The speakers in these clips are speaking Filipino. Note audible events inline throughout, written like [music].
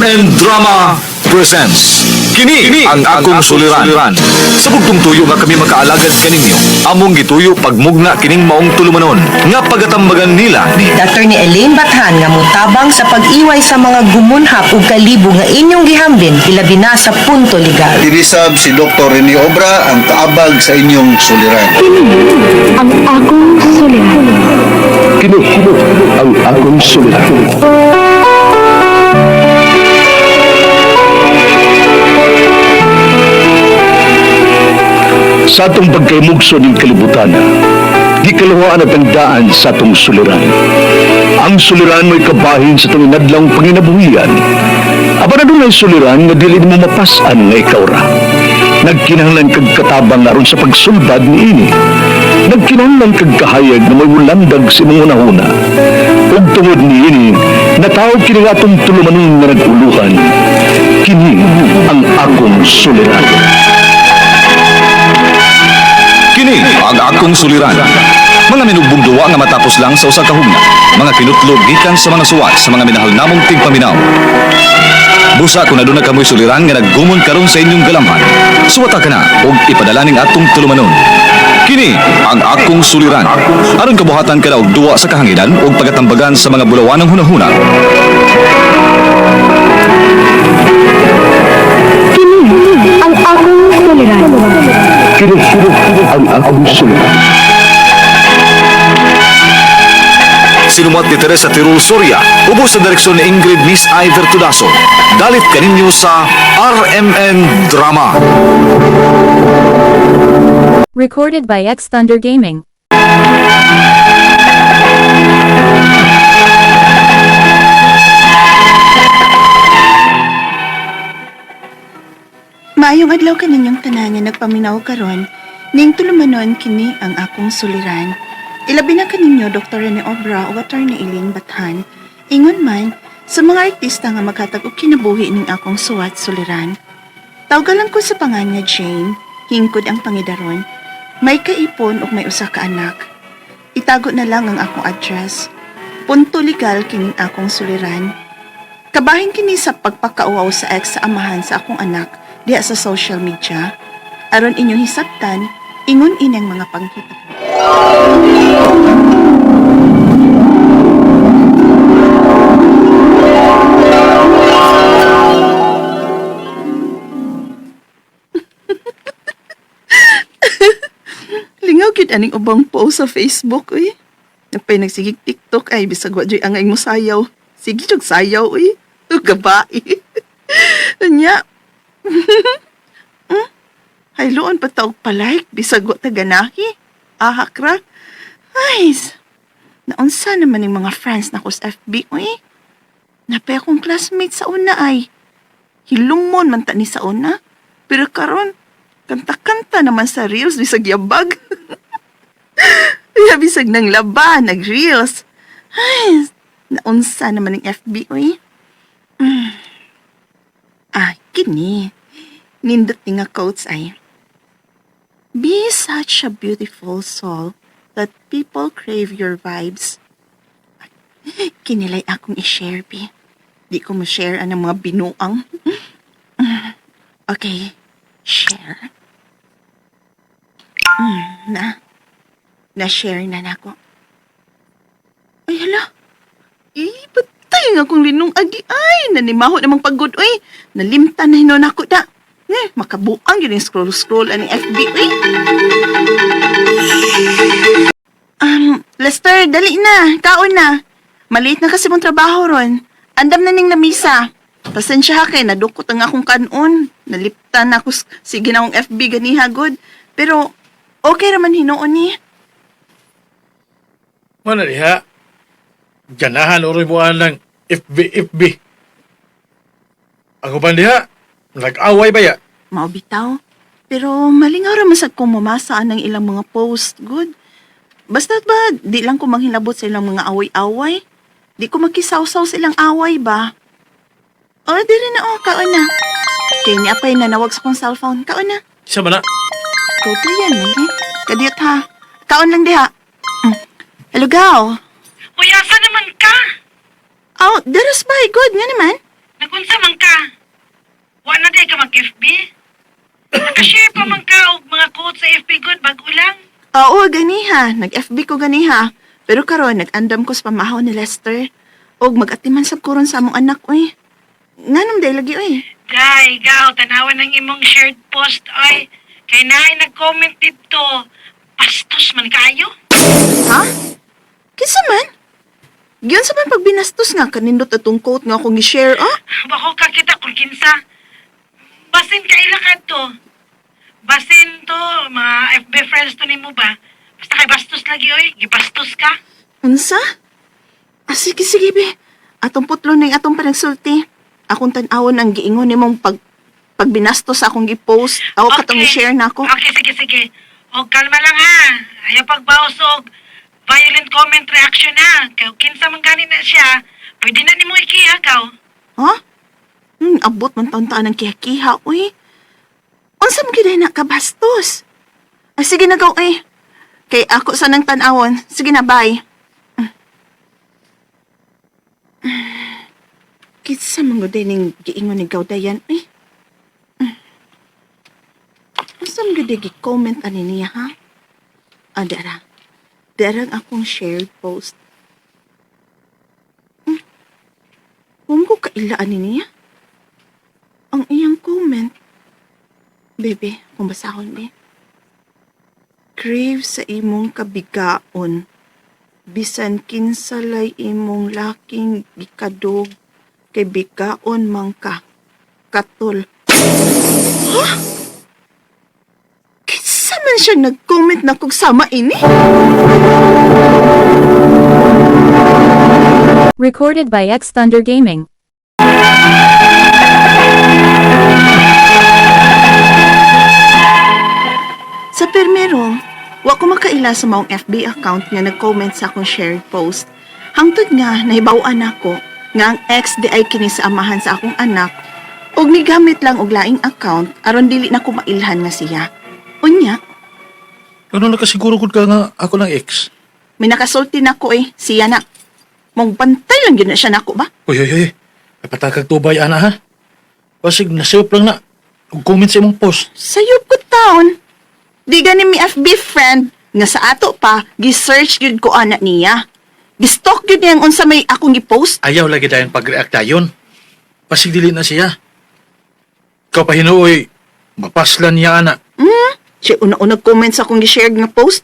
RMN Drama presents Kini, ang akong suliran. Sa bugtong tuyo nga kami makaalagad kaninyo, among gituyo pagmugna kining maong tulumanon nga pagatambagan nila ni Dr. ni Elaine Bathan nga mutabang sa pag-iway sa mga gumunhap ug kalibo nga inyong gihambin ilabi na sa punto legal. Dinisab si Dr. Rene Obra ang kaabag sa inyong suliran. ang akong suliran. Kini ang akong suliran. Sa atong pagkaymugso ng kalibutan, di kalawaan at ang daan sa atong suliran. Ang suliran mo'y kabahin sa itong inadlang panginabuhian. Aba na doon ay suliran nga dili mo mapasan nga ikaw ra. Nagkinahanglan kag katabang aron sa pagsulbad ni ini. Nagkinahanglan kag kahayag na may wulandag si mga unahuna. Ug tungod ni ini, natawag kini atong tulumanon nga naguluhan. Kini ang akong suliran. Ang akong suliran. Mga minugbong duwa nga matapos lang sa usa ka hugna. Mga kinutlog gikan sa mga suwat sa mga minahal namong tigpaminaw. Busa kung aduna kamoy suliran nga naggumon karon sa inyong galamhan. Suwata ka na ug ipadala ning atong tulumanon. Kini ang akong suliran. Aron kabuhatan ka na og duwa sa kahanginan ug pagatambagan sa mga bulawanang hunahuna. Kini ang akong suliran. Kini ang suliran. Sinumat ni Teresa Tirul Soria, ubos sa direksyon ni Ingrid Miss Iver Tudaso. Dalit kaninyo sa RMN Drama. Recorded by X Thunder Gaming. Maayong adlaw kaninyong tanan nga nagpaminaw karon ning tulumanon kini ang akong suliran. Ilabi na kaninyo Dr. Rene Obra o Attorney Eileen Bathan. Ingon man sa mga artista nga maghatag og kinabuhi ning akong suwat suliran. Tawgalan ko sa panganya Jane, hingkod ang pangidaron. May kaipon ug may usa ka anak. Itago na lang ang akong address. Punto legal kining akong suliran. Kabahin kini sa pagpakauaw sa ex sa amahan sa akong anak diha sa social media. Aron inyong hisabtan, ingon inang mga panghita. [laughs] Lingaw gid aning ubang post sa Facebook uy. Napay nagsigig TikTok ay bisag wa joy angay mo sayaw. Sige jud sayaw uy. [laughs] Gabae. [laughs] Anya. Hmm? [laughs] Hayloon pa taog palike bisag wa ta ganahi. Ahak ra. Ay. s- Naunsa naman yung mga friends na ko sa FB uy. Napay akong classmate sa una ay. Hilumon man ta ni sa una. Pero karon kanta-kanta naman sa reels bisag yabag. [laughs] Bisag ng laba, nag-reels. Ay, naunsa naman ng FB, uy. Mm. Ah, kini. Nindot ni nga quotes ay. Be such a beautiful soul that people crave your vibes. Kinilay akong i-share, Bi. Di ko ma-share ang mga binuang. Okay, share. Mm, na. Na-share na nako. Ay, hala. Eh, patay nga kung linong agi. Ay, nanimaho namang pagod. Uy, nalimtan na hinon ako da. Eh, makabuang yun yung scroll-scroll ani FB. Uy. Um, Lester, dali na. Kaon na. Maliit na kasi mong trabaho ron. Andam na ning lamisa. Pasensya ha kay nadukot ang akong kanon. Naliptan na ako sige na FB ganiha good. Pero okay raman hinoon ni. Mana diha? Ganahan uri mo ng FB FB. Ako ba diha? Nag-away ba ya? Mao bitaw. Pero malingaw ra masad kung mamasa ng ilang mga post good. Basta ba, di lang ko manghilabot sa ilang mga away-away. Di ko makisawsaw sa ilang away ba? O, di rin na, oh, kaon na. Kaya niya pa'y nanawag sa kong cellphone. Kaon na. Isa ba na? To yan, hindi. Kadiyot ha. Kaon lang diha. Mm. Hello, Gaw. Uy, asa naman ka? Oh, daras ba? Good nga naman. Nagunsa man ka? Wa na ka mag-FB? Nakashare pa man ka og mga quotes sa FB good bago lang. Oo, ganiha. Nag-FB ko ganiha. Pero karon nag-andam ko sa pamahaw ni Lester. Og mag-atiman sab ko ron sa among anak, oy. Nganong day lagi, oy. Day, gaw, tanawan ng imong shared post ay. Kay naay nag-comment dito. Pastos man kayo. Ha? Kinsa man? Giyon sa man pagbinastos nga kanindot atong quote nga akong i-share, ah? Bako ka kita kung kinsa. Basin ka ilakad to. Basin to, mga FB friends to nimo ba? Basta kay bastos lagi oy, gibastos ka. Unsa? Ah, sige, sige, be. Atong putlo ning atong panagsulti. Akong tan-awon ang giingon nimong pag pagbinastos sa akong gi-post. Ako katong i-share na ako. Okay, sige, sige. O, kalma lang ha. Ayaw pagbausog. Violent comment reaction ha. Kaya kinsa man gani na siya, pwede na nimo ikihagaw. Ha? Hmm, abot man taon-taan ang kiha-kiha, uy. Unsa mo giday na kabastos? Ah, sige na gaw, eh. Kay ako sa nang tan-awon. Sige na, bye. [sighs] Kitsa mga day ning giingon ni Gawdayan, eh. Unsa mo giday gi-comment ani niya, ha? Ah, dara. Darang akong shared post. Hmm. Kung kailaan niya? Ang iyang comment. Bebe, kung basahon, be. Crave sa imong kabigaon. Bisan kinsalay imong laking gikadog kay bigaon man ka. Katol. Ha? Siya nag-comment na kung sama ini? Recorded by X Thunder Gaming. Sa permero, wa ko makaila sa maong FB account nga nag-comment sa akong shared post. Hangtod nga, nahibawan ako nga ang ex di ay kini sa amahan sa akong anak ug nigamit lang og laing account aron dili na ko mailhan nga siya. Unya, Ano nakasiguro gud ka nga ako lang ex? may nakasulti na ko eh, siya na. Mong bantay lang yun na siya nako ba? Uy, uy, uy. Napatakag tubay, ana ha? Pasig, nasayop lang na. Ug comment sa imong post. Sayop ko taon. Di gani mi FB friend nga sa ato pa, gi-search yun ko anak niya. Gi-stalk yun niyang unsa may akong gi-post. Ayaw lagi dayon pag-react dayon. Pasig dili na siya. Ikaw pa hinuoy. Mapaslan niya, ana. Hmm? Siya una-una comment sa akong gi-share nga post.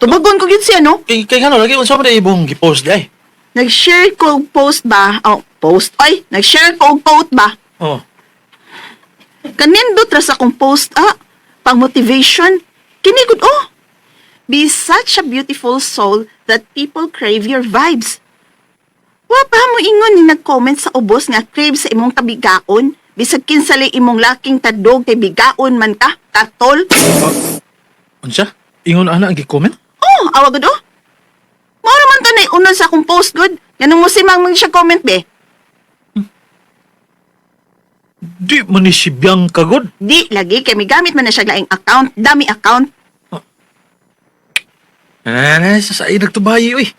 Tubagon ko yun siya, no? Kay, kay ano, lagi unsa man ibong gipost di ay. Nag-share ko og post ba? Oh, post? Ay, nag-share ko og quote ba? Oh. Kanindot ra sa akong post, ah. Pang motivation. Kinigod, oh. Be such a beautiful soul that people crave your vibes. Wa pa mo ingon ni nag-comment sa ubos nga crave sa imong kabigaon. Bisag kinsali imong laking tadog kay bigaon man ka, katol. Unsa? Ingon ana ang gi-comment? Oh, awag gud oh. Mao man to na unon sa akong post good. Ganong mo si mang siya comment be. Di man ni si Bianca god. Di lagi kay may gamit man na siya laing account, dami account. Ah, sa sa nagtubayi uy.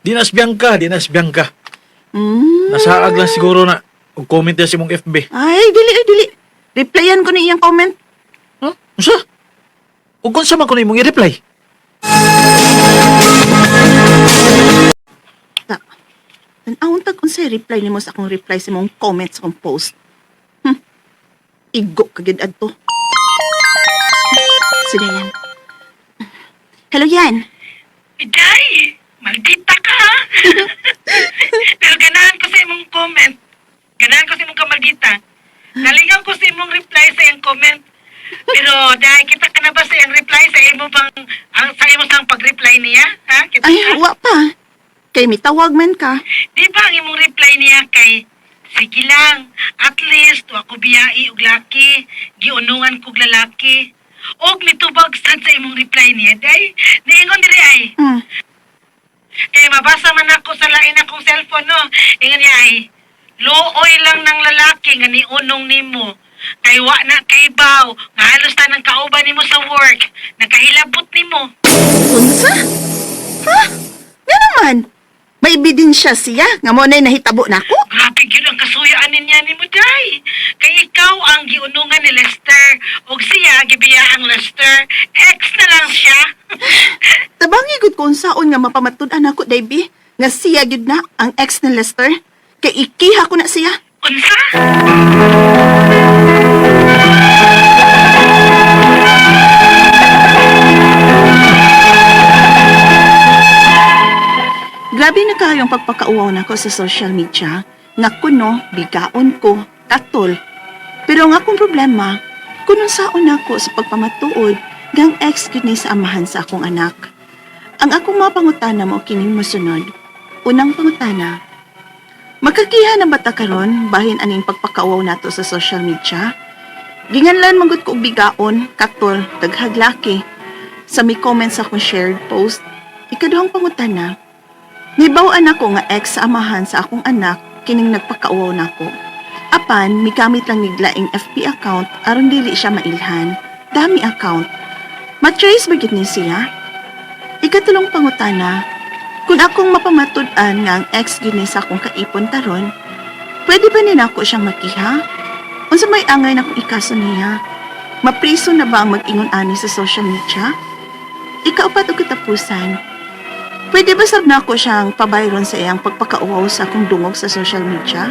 Di na si Bianca, di na si Bianca. Hmm. Nasaag lang siguro na ug comment niya si mong FB. Ay, dili ay dili. Replyan ko ni iyang comment. Huh? Unsa? Ug kung sa man ko na imong i-reply? Ta. Tanawon tag unsay reply nimo sa akong reply sa imong comment sa akong post. Hm. Igo kagid adto. Sige yan. Hello yan. Day, maldita ka ha? [laughs] Pero ganahan ko sa imong comment. Ganahan ko sa imong kamaldita. Nalingaw ko sa imong reply sa iyong comment. Pero dahil kita ka na ba sa iyong reply sa imo bang ang sa imo sang pag-reply niya? Ha? Kita Ay, ka? wa pa. Kay mitawag man ka. Di ba ang imong reply niya kay Sige lang, at least wa ko biyai og laki, giunungan kog lalaki. Og nitubag sad sa imong reply niya, day. Niingon diri ay. Hmm. Kaya mabasa man ako sa lain akong cellphone, no? Ingan niya ay, looy lang ng lalaki nga ni unong nimo. Kay wa na kay baw, nga halos ta ng kauban nimo sa work. Nagkahilabot nimo. Unsa? Ha? Nga naman. May ebidensya siya nga mo na'y nahitabo na ako. Grabe gyud ang kasuyaan niya nimo, ikaw ang giunungan ni Lester ug siya gibiya ang Lester. Ex na lang siya. [laughs] Tabangi gud ko unsaon nga mapamatud-an ako, Davy. Nga siya gyud na ang ex ni Lester. Kay ikiha ko na siya. Unsa? Grabe na kayong pagpakauaw na ko sa social media. Nga kuno, bigaon ko, katol. Pero ang akong problema, kuno saon ako sa pagpamatuod gang ex ni sa amahan sa akong anak. Ang akong mga pangutana mo kining mosunod. Unang pangutana, magkakiha na bata karon bahin aning pagpakauaw nato sa social media? Ginganlan magud ko bigaon, katol, daghaglaki. Sa may comments akong shared post, ikaduhang pangutana, Nibawaan ako nga ex sa amahan sa akong anak kining nagpakauaw nako. Apan, migamit lang niglaing FB account aron dili siya mailhan. Dami account. Matrace ba ni siya? Ikatulong pangutana, kung akong mapamatud-an nga ang ex gid ni sa akong kaipon taron, pwede ba ni nako siyang makiha? Unsa may angay na kung ikaso niya? Mapriso na ba ang mag-ingon ani sa social media? Ikaupat o katapusan, Pwede ba sab na ako siyang pabayron sa iyang pagpakauaw sa akong dungog sa social media?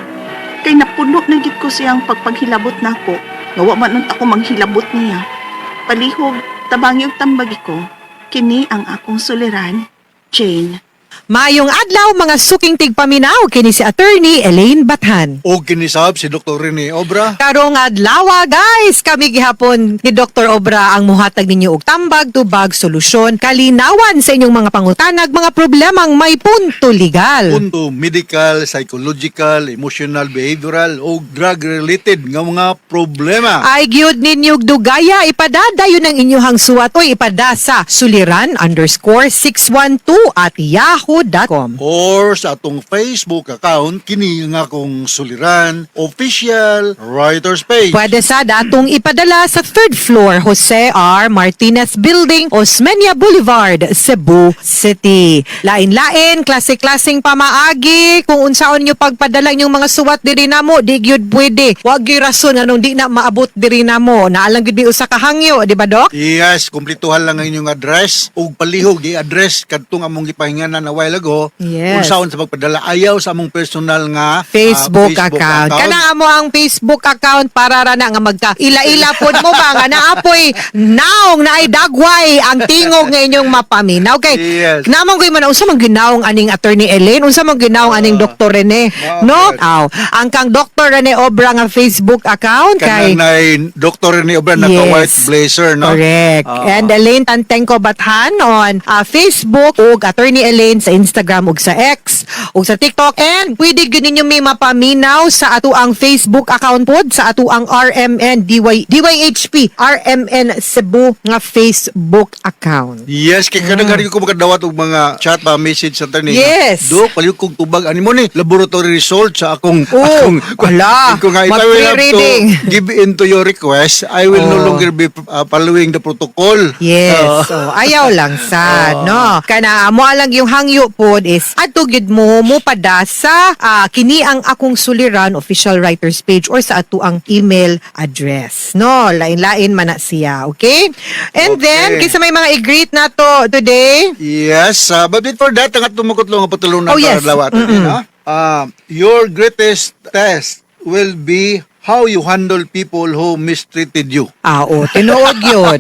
Kay napuno na gid ko siyang pagpaghilabot nako. Nga wa man nun ako manghilabot niya. Palihog, tabangi og tambagi ko. Kini ang akong suliran, Jane. Mayong adlaw mga suking tigpaminaw kini si attorney Elaine Bathan. O kinisab si Dr. Rene Obra. Karong adlaw guys, kami gihapon ni Dr. Obra ang muhatag ninyo og tambag tubag solusyon kalinawan sa inyong mga pangutanag mga problemang may punto legal. Punto medical, psychological, emotional, behavioral o drug-related nga mga problema. Ay gyud ninyo dugaya ipadadayon ang inyong suwat o ipadasa suliran underscore 612 at yahoo.com. Or sa atong Facebook account, kini nga kong suliran, official writer's page. Pwede sa datong ipadala sa third floor Jose R. Martinez Building, Osmeña Boulevard, Cebu City. Lain-lain, klase-klaseng pamaagi, kung unsaon nyo pagpadala yung mga suwat diri namo, di gyud pwede. Wag gyud rason anong di na maabot diri namo. Naalang gyud usa ka hangyo, di ba dok? Yes, kumplituhan lang ang inyong address ug palihog i-address kadtong among gipahinganan a while ago. Yes. Unsaon sa pagpadala ayaw sa among personal nga ah, Facebook, account. Kana mo ang Facebook account para ra na nga magka ila-ila pod mo ba nga naapoy naong na ay dagway ang tingog nga inyong mapaminaw kay Yes. namang koy man unsa man ginaong aning attorney Elaine unsa man ginaong aning Dr. Rene no aw ang kang Dr. Rene Obra nga Facebook account kay Kanang nay Dr. Rene Obra naka Yes. white blazer, no? Correct. Oo. And Elaine Tantengko Bathan on uh, Facebook ug Attorney Elaine sa Instagram ug sa X ug sa TikTok and pwede gyud ninyo may mapaminaw sa ato ang Facebook account pod sa ato ang RMN DY, DYHP RMN Cebu nga Facebook account. Yes, kay kadang mm. ko makadawat og mga chat pa message sa internet. Yes. Do, palihog kong tubag ani mo ni laboratory result sa akong Oh, akong wala. [laughs] Kung nga if I will have to [laughs] give in to your request, I will no Oh. longer be uh, following the protocol. Yes. Uh, so, ayaw lang sad, [laughs] no? Kana mo lang yung hangyo pod is ato gid mo mo padasa ah, kini ang akong suliran official writers page or sa ato ang email address, no? Lain-lain man na siya, okay? And then Okay. kisa may mga i-greet na to today. Yes, uh, but before that, ang atong makutlong nga patulunan Oh, yes. lawat. no? Uh, your greatest test will be how you handle people who mistreated you. Ah, o, tinuod yun.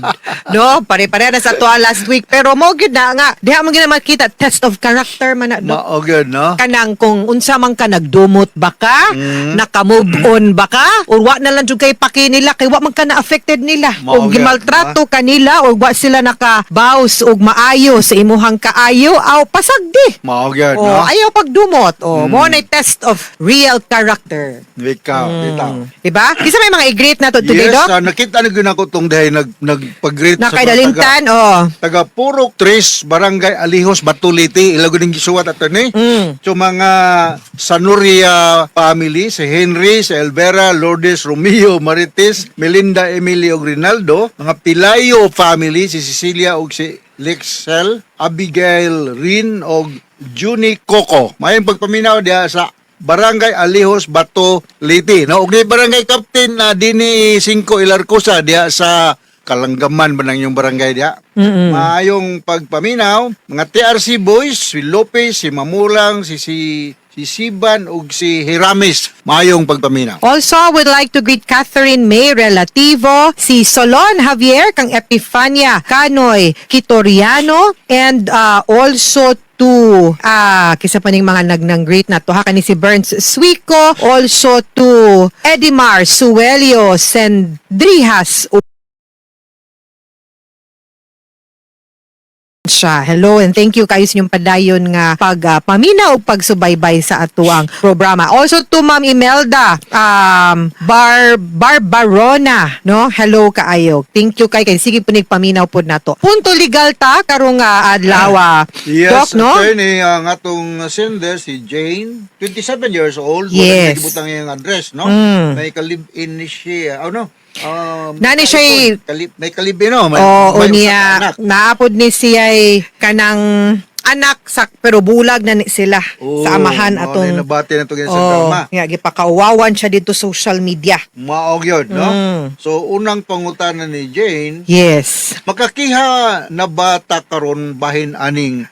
no, pare-pare na sa to last week. Pero mo gyud na nga, diha mo gyud makita test of character man na. no? Mao no? kanang kung unsa man ka nagdumot ba ka, Mm. naka-move on ba ka, or wa na lang jud kay paki nila kay wa man ka na affected nila. Mao O gyud, gimaltrato ka nila or wa sila naka-baws og maayo sa imuhang kaayo, aw pasagdi. Mao O no? ayaw pagdumot. Mm. O mo na test of real character. Ikaw, ikaw. Diba? Kisa may mga i-greet na to today, Yes, Doc? ah, nakita na gyud ako tong dahay nag nagpag-greet Na sa kay Dalintan, oh. taga Purok Tres, Barangay Alihos, Batuliti, ilago ning gisuwat ato ni. Mm. So mga Sanuria family, si Henry, si Elvera, Lourdes, Romeo, Marites, Melinda, Emily ug Rinaldo, mga Pilayo family, si Cecilia ug si Lexel, Abigail Rin og Juni Coco. Mayong pagpaminaw diha sa Barangay Alihos, Bato, Liti. No, ug barangay captain na dini 5 Ilarcosa diha sa Kalanggaman ba nang yung barangay diha. Maayong pagpaminaw, mga TRC boys, si Lopez, si Mamulang, si si si Siban ug si Hiramis. Maayong pagpaminaw. Also, would like to greet Catherine May Relativo, si Solon Javier, kang Epifania Canoy Kitoriano, and uh, also to ah kisa pa ning mga nagnang greet na to ha kani si Burns Suico also to Edimar Suelio Sendrijas siya. Hello and thank you kayo sa inyong padayon nga pag ah, paminaw ug pagsubaybay sa atuang programa. Also to Ma'am Imelda um Bar Barbarona, no? Hello kaayo. Thank you kay kay sige punig paminaw pod nato. Punto legal ta karong uh, adlaw ah, Yes, Doc, no? attorney, ang atong sender, si Jane, 27 years old. Yes. Wala nagibutang yung address, no? Mm. May kalib-in ni siya. Oh, no? Um, Nani siya- kalib, may kalib-in, no? May, Oo may niya naapod ni siya kanang anak sa pero bulag na ni sila Oo, sa amahan mao atong na nabati na to sa Oh, drama. nga gipakauwawan siya dito social media. Maog yun, no? Mm. So, unang pangutana ni Jane, Yes. makakiha na bata karon bahin aning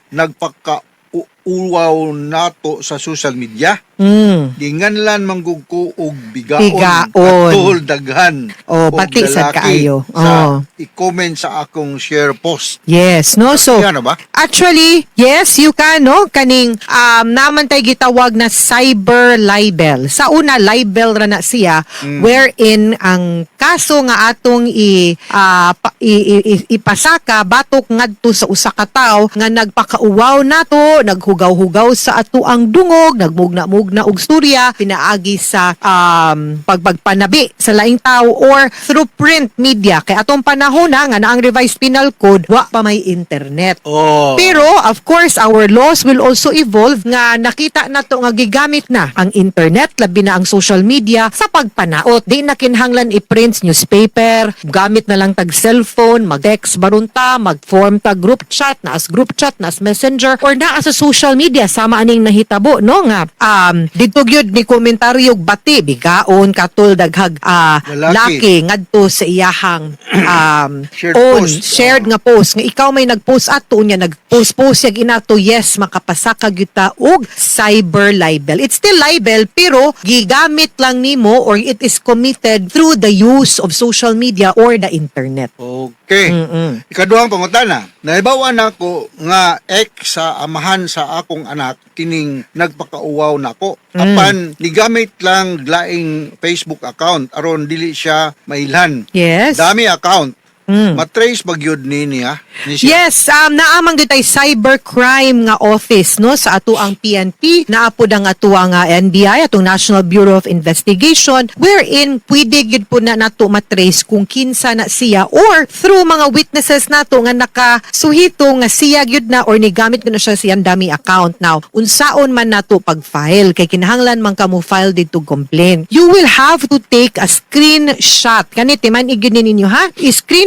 nagpaka-uwaw nato sa social media. Mm. Ginganlan manggugko og bigaon, Bigaon. atol daghan Oh, og pati lalaki kaayo. sa Oh. i-comment sa akong share post Yes, no? So, Kaya na ba? actually, yes, you can, no? Kaning, um, naman tayo gitawag na cyber libel. Sa una, libel ra na siya, wherein ang kaso nga atong i, ah, pa- i- i- i- ipasaka, batok ngadto sa usa ka tawo nga nagpakauwaw nato, naghugaw-hugaw sa ato ang dungog, nagmugna-mugna og storya, pinaagi sa um, pagpagpanabi sa laing tao or through print media. Kay atong panahon na nga na ang revised penal code, wa pa may internet. oh Pero of course our laws will also evolve nga nakita na to nga gigamit na ang internet labi na ang social media sa pagpanaot. Di na kinhanglan i-print newspaper, gamit na lang tag cellphone, mag-text barunta, mag-form tag group chat, na as group chat, na as messenger or na sa social media sama aning nahitabo no nga um dito gyud ni komentaryo bati bigaon katul daghag Lalaki. laki ngadto sa iyahang [clears throat] um Shared own post. shared nga post nga ikaw may nag-post ato nya nag-post-post yag inato yes makapasaka gyuta og cyber libel it's still libel pero gigamit lang nimo or it is committed through the use of social media or the internet Okay. Mm-mm. Ikaduhang pangutana. Naibawan ako nga ex sa amahan sa akong anak kining nagpakauwaw nako. Apan nigamit lang laing Facebook account aron dili siya mailhan. yes Dami account. Mm. Matrace bagyod ni niya. Ni siya. Yes, um, naamang ditay cybercrime nga office no sa ato ang PNP, naapod ang ato ang uh, NBI atong National Bureau of Investigation wherein pwede gid po na nato matrace kung kinsa na siya or through mga witnesses nato nga nakasuhito nga siya gyud na or nigamit ko na siya siyang dami account now. Unsaon man nato pag-file kay kinahanglan man kamo file dito complaint. You will have to take a screenshot. Kaniti man igin ninyo ha.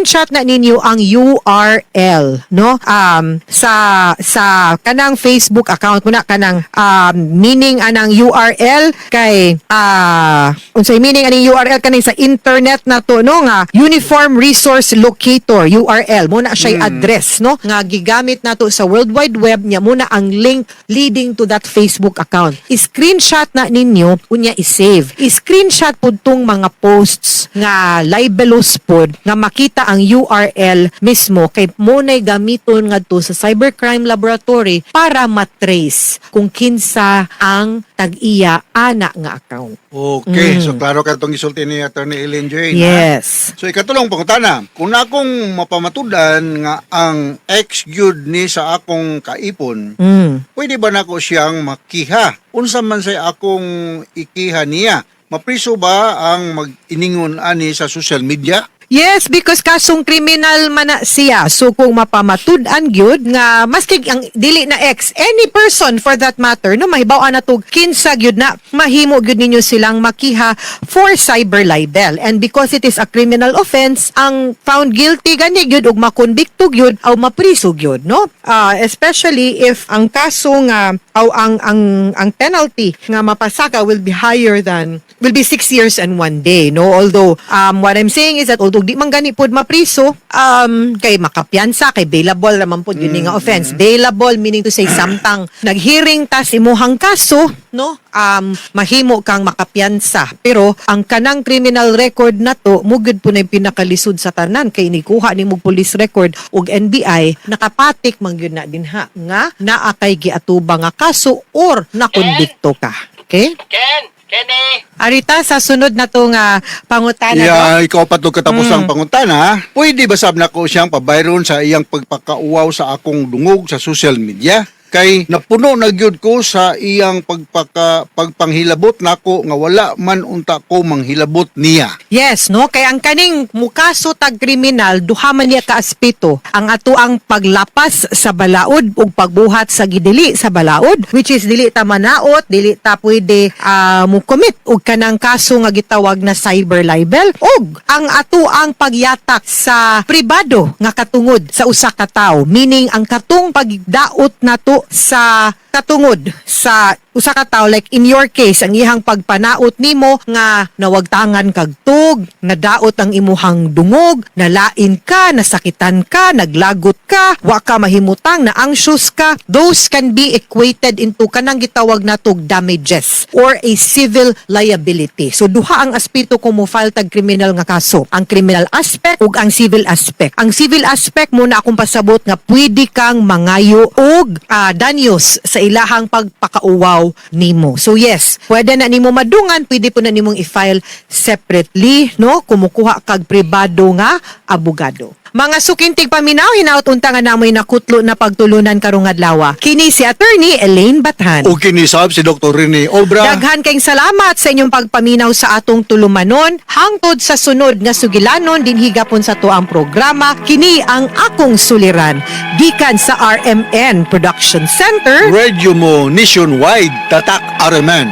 I-screenshot na ninyo ang URL no? Um sa sa kanang Facebook account mo na kanang um, meaning anang URL kay ah unsay meaning aning URL kaning sa internet na to no? Nga Uniform Resource Locator URL mo na siya address no? Nga gigamit nato sa World Wide Web nya mo na ang link leading to that Facebook account. I-screenshot na ninyo unya i-save. I-screenshot pud tong mga posts nga libelous pod nga makita ang URL mismo kay mo nay gamiton ngadto sa cybercrime laboratory para matrace kung kinsa ang tag-iya ana nga account. Okay. Mm. So klaro ka itong isulti ni Attorney Ellen Jane. ha? Yes. So ikatulong pangutana, kung akong mapamatudan nga ang ex ni sa akong kaipon, Mm. pwede ba nako siyang makiha? Unsa man say akong ikiha niya? Mapriso ba ang mag-iningon ani sa social media? Yes, because kasong kriminal man siya. So kung mapamatud-an gyud nga maski ang dili na ex any person for that matter no mahibaw na to kinsa gyud na mahimo gyud ninyo silang makiha for cyber libel. And because it is a criminal offense, ang found guilty gani gyud ug makonbikto gyud aw mapriso gyud no. Ah, especially if ang kaso nga aw ang ang ang penalty nga mapasaka will be higher than will be six years and one day no although um what I'm saying is that although di man gani pod mapriso. Um kay makapiyansa kay bailable naman pod yun nga offense. bailable meaning to say [clears throat] samtang naghearing ta si imuhang kaso no? Um mahimo kang makapiyansa pero ang kanang criminal record nato mugid po na yung pinakalisod sa tanan. Kay nikuha ni mo police record ug NBI nakapatik man gyud na dinha nga naa kay giatuba nga kaso or nakonbikto ka. Okay? Ken! Kenny! Arita, sa sunod na to nga pangutana no? Yeah, ikaw pa to katapos Mm. ang pangutana. Pwede ba sab na ko siyang pabayron sa iyang pagpakauaw sa akong dungog sa social media? Kay napuno na gyud ko sa iyang pagpaka pagpanghilabot nako nga wala man unta ko manghilabot niya. Yes, no? Kaya ang kaning mukaso tag kriminal, duha man niya kaaspeto. Ang ato ang paglapas sa balaod ug pagbuhat sa gidili sa balaod, which is dili ta manaot, dili ta pwede ah, mo commit og kanang kaso nga gitawag na cyber libel ug ang ato ang pagyatak sa pribado nga katungod sa usa ka tawo, meaning ang katong pagdaot nato sa katungod sa usa ka tawo like in your case ang ihang pagpanaot nimo nga nawagtangan kag tug nadaot ang imuhang dungog nalain ka nasakitan ka naglagot ka wa ka mahimutang na anxious ka those can be equated into kanang gitawag natog damages or a civil liability. So duha ang aspeto kung mo file tag criminal nga kaso. Ang criminal aspect ug ang civil aspect. Ang civil aspect mo na akong pasabot nga pwede kang mangayo og ah, danyos sa ilahang pagpakauwaw nimo. So yes, pwede na nimo madungan, pwede po na nimong i-file separately, no? Kumukuha kag pribado nga abogado. Mga sukintig paminaw, hinaut unta nga namoy nakutlo na pagtulunan karong adlaw. Kini si attorney Elaine Bathan. O kinisab si Dr. Rene Obra. Daghan kayong salamat sa inyong pagpaminaw sa atong tulumanon. Hangtod sa sunod nga sugilanon din higapon sa tuang programa. Kini ang akong suliran. Gikan sa RMN Production Center. Radio mo nationwide tatak Araman.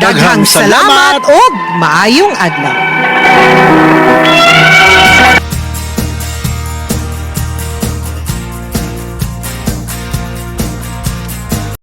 Daghang salamat o maayong adlaw.